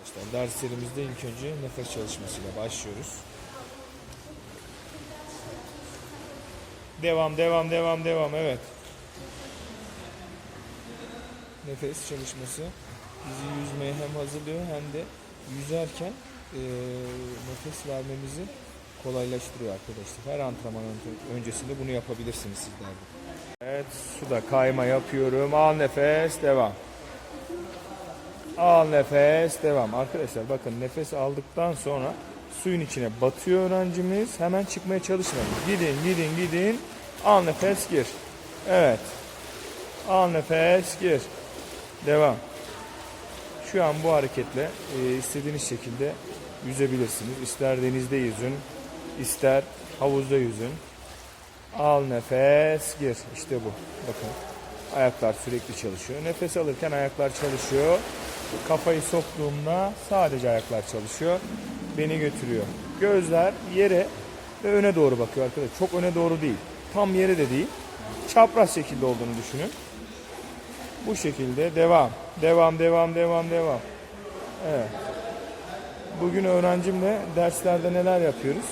Arkadaşlar derslerimizde ilk önce nefes çalışmasıyla başlıyoruz. Devam, devam, devam, devam. Evet. Nefes çalışması bizi yüzmeye hem hazırlıyor hem de yüzerken eee, nefes vermemizi kolaylaştırıyor arkadaşlar. Her antrenman ön- öncesinde bunu yapabilirsiniz sizler de. Evet, suda kayma yapıyorum. Al nefes, devam. Al nefes, devam. Arkadaşlar bakın nefes aldıktan sonra suyun içine batıyor öğrencimiz. Hemen çıkmaya çalışmayın. Gidin, gidin, gidin. Al nefes, gir. Evet. Al nefes, gir. Devam. Şu an bu hareketle e, istediğiniz şekilde yüzebilirsiniz. İster denizde yüzün, ister havuzda yüzün. Al nefes, gir. İşte bu. Bakın. Ayaklar sürekli çalışıyor. Nefes alırken ayaklar çalışıyor. Kafayı soktuğumda sadece ayaklar çalışıyor. Beni götürüyor. Gözler yere ve öne doğru bakıyor arkadaşlar. Çok öne doğru değil. Tam yere de değil. Çapraz şekilde olduğunu düşünün. Bu şekilde devam. Devam, devam, devam, devam. Evet. Bugün öğrencimle derslerde neler yapıyoruz?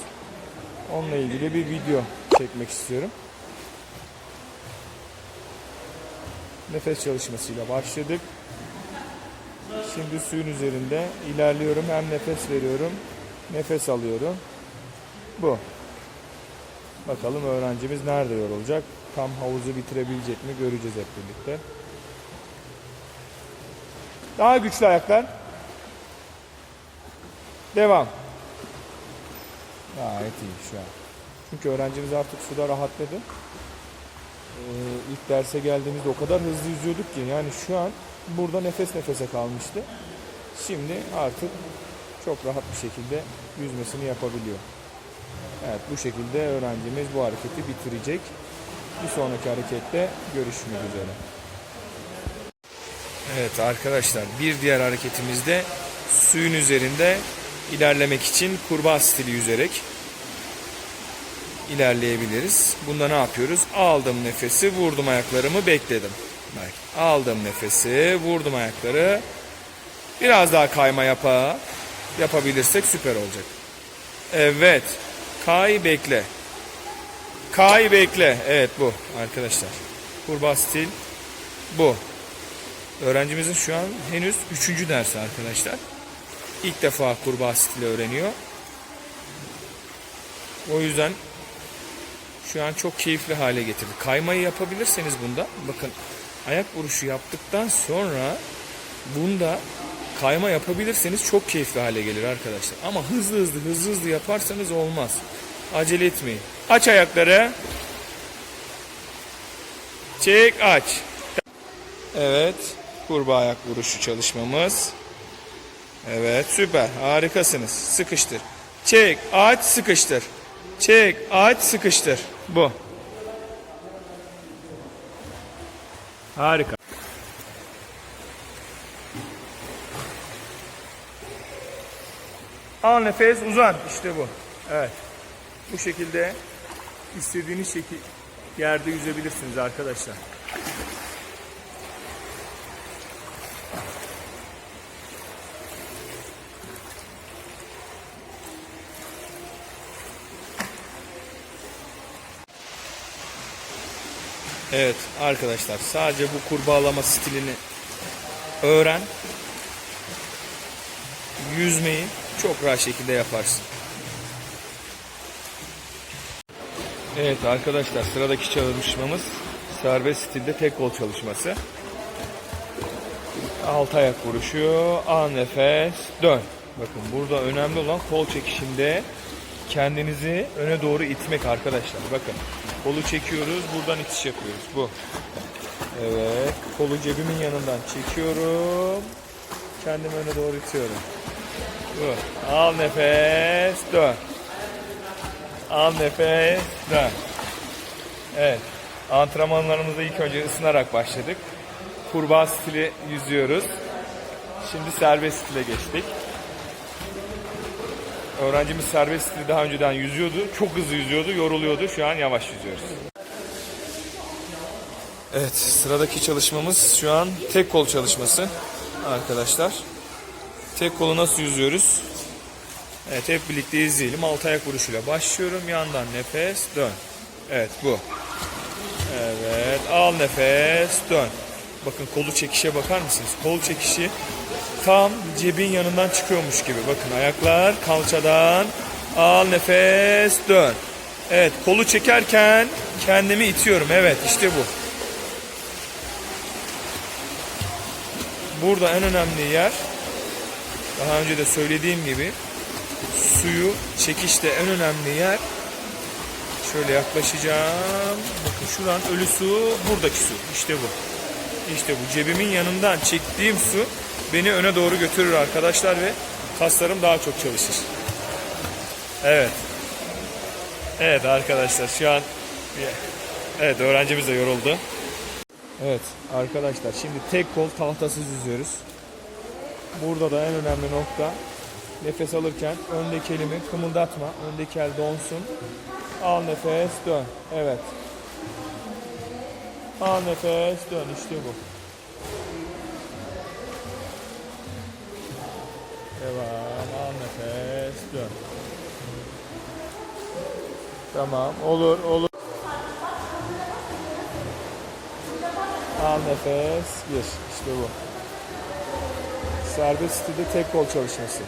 Onunla ilgili bir video çekmek istiyorum. Nefes çalışmasıyla başladık. Şimdi suyun üzerinde ilerliyorum. Hem nefes veriyorum, nefes alıyorum. Bu. Bakalım öğrencimiz nerede yorulacak? Tam havuzu bitirebilecek mi göreceğiz hep birlikte. Daha güçlü ayaklar. Devam. Gayet iyi şu an. Çünkü öğrencimiz artık suda rahatladı. Ee, ilk derse geldiğimizde o kadar hızlı yüzüyorduk ki yani şu an burada nefes nefese kalmıştı. Şimdi artık çok rahat bir şekilde yüzmesini yapabiliyor. Evet bu şekilde öğrencimiz bu hareketi bitirecek. Bir sonraki harekette görüşmek üzere. Evet arkadaşlar bir diğer hareketimizde suyun üzerinde ilerlemek için kurbağa stili yüzerek ilerleyebiliriz. Bunda ne yapıyoruz? Aldım nefesi, vurdum ayaklarımı, bekledim. Bak, aldım nefesi, vurdum ayakları. Biraz daha kayma yapa yapabilirsek süper olacak. Evet. Kay bekle. Kay bekle. Evet bu arkadaşlar. Kurbağa stil bu. Öğrencimizin şu an henüz üçüncü dersi arkadaşlar. İlk defa kurbağa stili öğreniyor. O yüzden şu an çok keyifli hale getirdi. Kaymayı yapabilirseniz bunda bakın ayak vuruşu yaptıktan sonra bunda kayma yapabilirseniz çok keyifli hale gelir arkadaşlar. Ama hızlı hızlı hızlı hızlı yaparsanız olmaz. Acele etmeyin. Aç ayakları. Çek aç. Evet. Kurbağa ayak vuruşu çalışmamız. Evet süper harikasınız. Sıkıştır. Çek aç sıkıştır. Çek aç sıkıştır. Bu. Harika. Al nefes uzan. İşte bu. Evet. Bu şekilde istediğiniz şekil yerde yüzebilirsiniz arkadaşlar. Evet arkadaşlar sadece bu kurbağalama stilini öğren. Yüzmeyi çok rahat şekilde yaparsın. Evet arkadaşlar sıradaki çalışmamız serbest stilde tek kol çalışması. Alt ayak vuruşu, al nefes, dön. Bakın burada önemli olan kol çekişinde kendinizi öne doğru itmek arkadaşlar. Bakın kolu çekiyoruz, buradan itiş yapıyoruz. Bu. Evet, kolu cebimin yanından çekiyorum. Kendimi öne doğru itiyorum. Bu. Al nefes, dön. Al nefes, dön. Evet. Antrenmanlarımıza ilk önce ısınarak başladık. Kurbağa stili yüzüyoruz. Şimdi serbest stile geçtik. Öğrencimiz serbest daha önceden yüzüyordu. Çok hızlı yüzüyordu, yoruluyordu. Şu an yavaş yüzüyoruz. Evet, sıradaki çalışmamız şu an tek kol çalışması arkadaşlar. tek kolu nasıl yüzüyoruz? Evet hep birlikte izleyelim. Alt ayak vuruşuyla başlıyorum. Yandan nefes dön. Evet bu. Evet al nefes dön. Bakın kolu çekişe bakar mısınız? Kol çekişi tam cebin yanından çıkıyormuş gibi. Bakın ayaklar kalçadan. Al nefes dön. Evet kolu çekerken kendimi itiyorum. Evet işte bu. Burada en önemli yer daha önce de söylediğim gibi suyu çekişte en önemli yer şöyle yaklaşacağım. Bakın şuran ölü su buradaki su. İşte bu. İşte bu cebimin yanından çektiğim su beni öne doğru götürür arkadaşlar ve kaslarım daha çok çalışır. Evet. Evet arkadaşlar şu an evet öğrencimiz de yoruldu. Evet arkadaşlar şimdi tek kol tahtasız yüzüyoruz. Burada da en önemli nokta nefes alırken öndeki elimi kımıldatma. Öndeki el donsun. Al nefes dön. Evet. Al nefes dön. İşte bu. Dön. Tamam. Olur. Olur. Al nefes. Gir. İşte bu. Serbest stilde tek kol çalışması.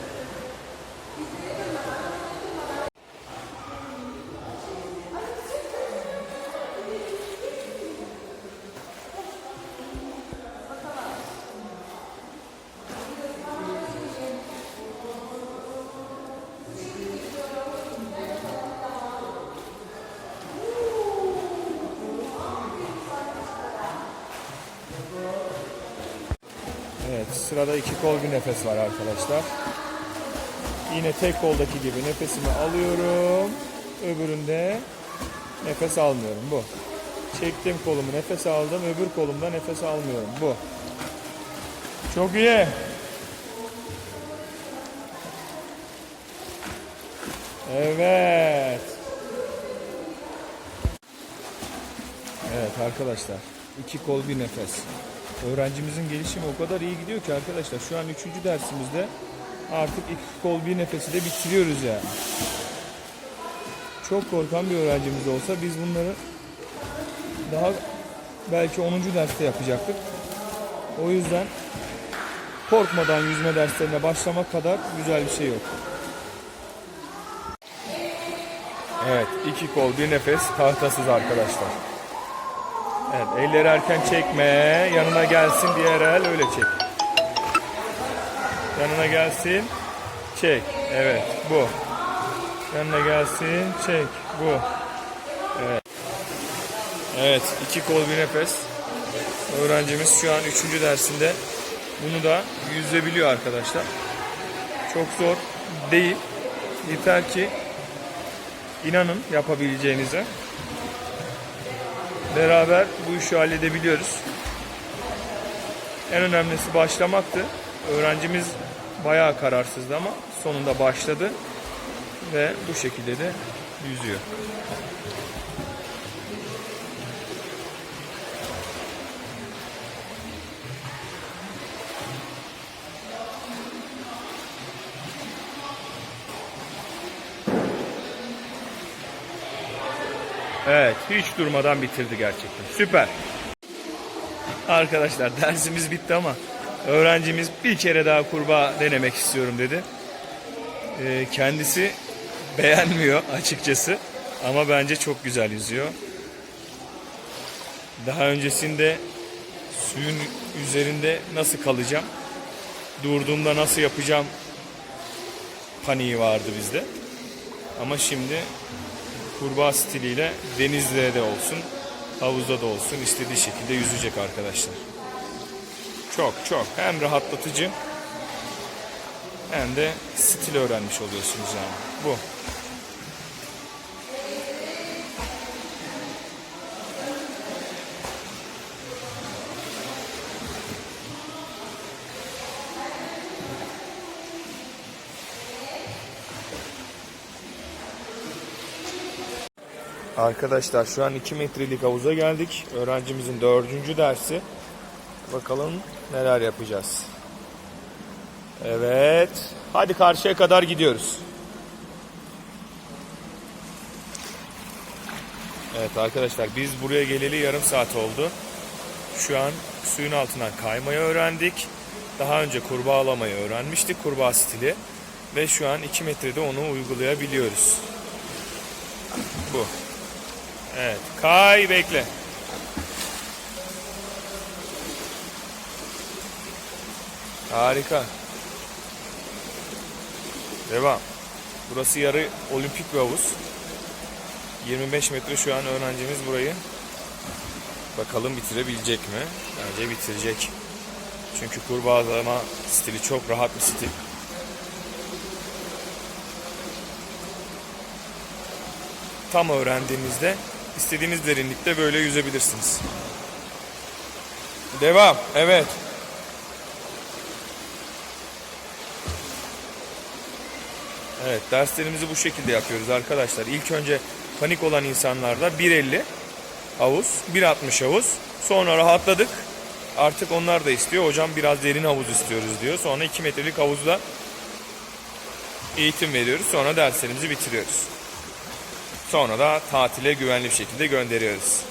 Sırada iki kol bir nefes var arkadaşlar. Yine tek koldaki gibi nefesimi alıyorum. Öbüründe nefes almıyorum. Bu. Çektim kolumu nefes aldım. Öbür kolumda nefes almıyorum. Bu. Çok iyi. Evet. Evet arkadaşlar. iki kol bir nefes. Öğrencimizin gelişimi o kadar iyi gidiyor ki arkadaşlar. Şu an üçüncü dersimizde artık iki kol bir nefesi de bitiriyoruz yani. Çok korkan bir öğrencimiz olsa biz bunları daha belki 10. derste yapacaktık. O yüzden korkmadan yüzme derslerine başlamak kadar güzel bir şey yok. Evet, iki kol bir nefes tahtasız arkadaşlar. Evet, elleri erken çekme. Yanına gelsin diğer el öyle çek. Yanına gelsin. Çek. Evet, bu. Yanına gelsin. Çek. Bu. Evet. Evet, iki kol bir nefes. Öğrencimiz şu an üçüncü dersinde. Bunu da yüzebiliyor arkadaşlar. Çok zor değil. Yeter ki inanın yapabileceğinize. Beraber bu işi halledebiliyoruz. En önemlisi başlamaktı. Öğrencimiz bayağı kararsızdı ama sonunda başladı ve bu şekilde de yüzüyor. Evet, hiç durmadan bitirdi gerçekten. Süper. Arkadaşlar dersimiz bitti ama öğrencimiz bir kere daha kurbağa denemek istiyorum dedi. Ee, kendisi beğenmiyor açıkçası ama bence çok güzel yüzüyor. Daha öncesinde suyun üzerinde nasıl kalacağım, durduğumda nasıl yapacağım paniği vardı bizde. Ama şimdi kurbağa stiliyle denizde de olsun, havuzda da olsun istediği şekilde yüzecek arkadaşlar. Çok çok hem rahatlatıcı hem de stil öğrenmiş oluyorsunuz yani. Bu. Arkadaşlar şu an 2 metrelik havuza geldik. Öğrencimizin dördüncü dersi. Bakalım neler yapacağız. Evet. Hadi karşıya kadar gidiyoruz. Evet arkadaşlar biz buraya geleli yarım saat oldu. Şu an suyun altından kaymayı öğrendik. Daha önce kurbağalamayı öğrenmiştik kurbağa stili. Ve şu an 2 metrede onu uygulayabiliyoruz. Bu. Evet. Kay bekle. Harika. Devam. Burası yarı olimpik bir havuz. 25 metre şu an öğrencimiz burayı. Bakalım bitirebilecek mi? Bence bitirecek. Çünkü kurbağalama stili çok rahat bir stil. Tam öğrendiğinizde istediğiniz derinlikte böyle yüzebilirsiniz. Devam. Evet. Evet derslerimizi bu şekilde yapıyoruz arkadaşlar. İlk önce panik olan insanlarda 1.50 havuz, 1.60 havuz. Sonra rahatladık. Artık onlar da istiyor. Hocam biraz derin havuz istiyoruz diyor. Sonra 2 metrelik havuzda eğitim veriyoruz. Sonra derslerimizi bitiriyoruz. Sonra da tatile güvenli bir şekilde gönderiyoruz.